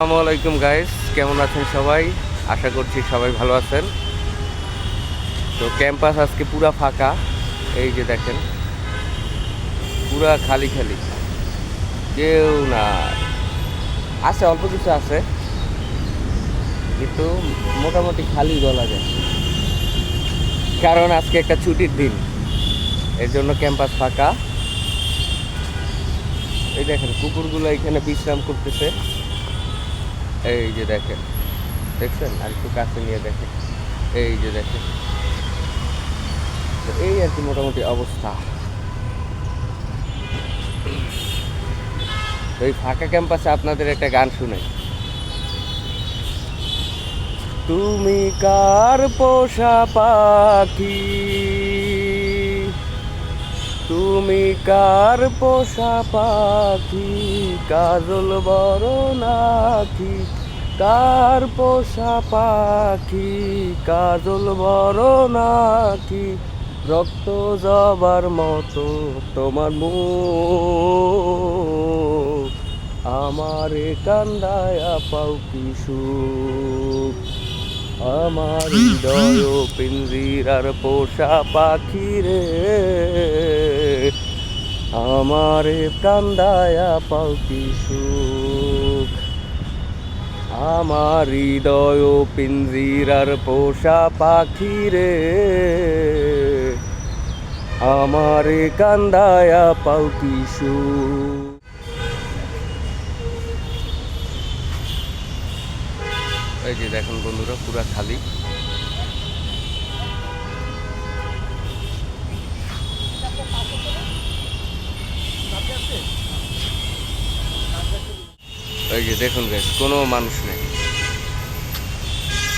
আসসালামু আলাইকুম গাইস কেমন আছেন সবাই? আশা করছি সবাই ভালো আছেন। তো ক্যাম্পাস আজকে পুরা ফাঁকা। এই যে দেখেন, পুরা খালি খালি। কেউ না আছে, অল্প কিছু আছে। কিন্তু মোটামুটি খালি বলা যায়। কারণ আজকে একটা ছুটির দিন। এর জন্য ক্যাম্পাস ফাঁকা। এই দেখেন, কুকুরগুলো এখানে বিশ্রাম করতেছে। এই যে দেখেন, দেখছেন? আর একটু কাছে নিয়ে দেখেন। এই যে দেখেন। এই আর কি মোটামুটি অবস্থা। এই ফাঁকা ক্যাম্পাসে আপনাদের একটা গান শুনে তুমি কার পোষা পাখি? তুমি কার পোষা পাখি? কাজল বড় নাকি? কার পোষা পাখি? কাজল বড় নাকি? রক্ত জবার মতো তোমার মুখ। আমারে কান্দায়া পাও কি সুখ? আমার হৃদয় পিঞ্জিরার পোষা পাখি রে। আমারে কান্দায়া পাও কি সুখ? আমার হৃদয় পিঞ্জিরার পোষা পাখি রে। আমারে কান্দায়া পাও কি সুখ? এই যে দেখুন বন্ধুরা, পুরা খালি। এই যে দেখুন গাইস কোনো মানুষ নেই।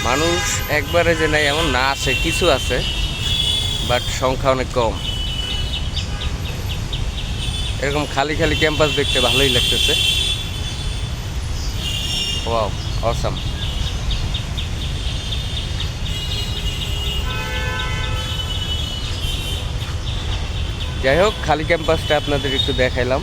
মানুষ একবারে যে নাই, এমন না আছে, কিছু আছে বাট সংখ্যা অনেক কম। এরকম খালি খালি ক্যাম্পাস দেখতে ভালোই লাগতেছে। ওয়াও অসাম যাই হোক, খালি ক্যাম্পাসটা আপনাদের একটু দেখাইলাম।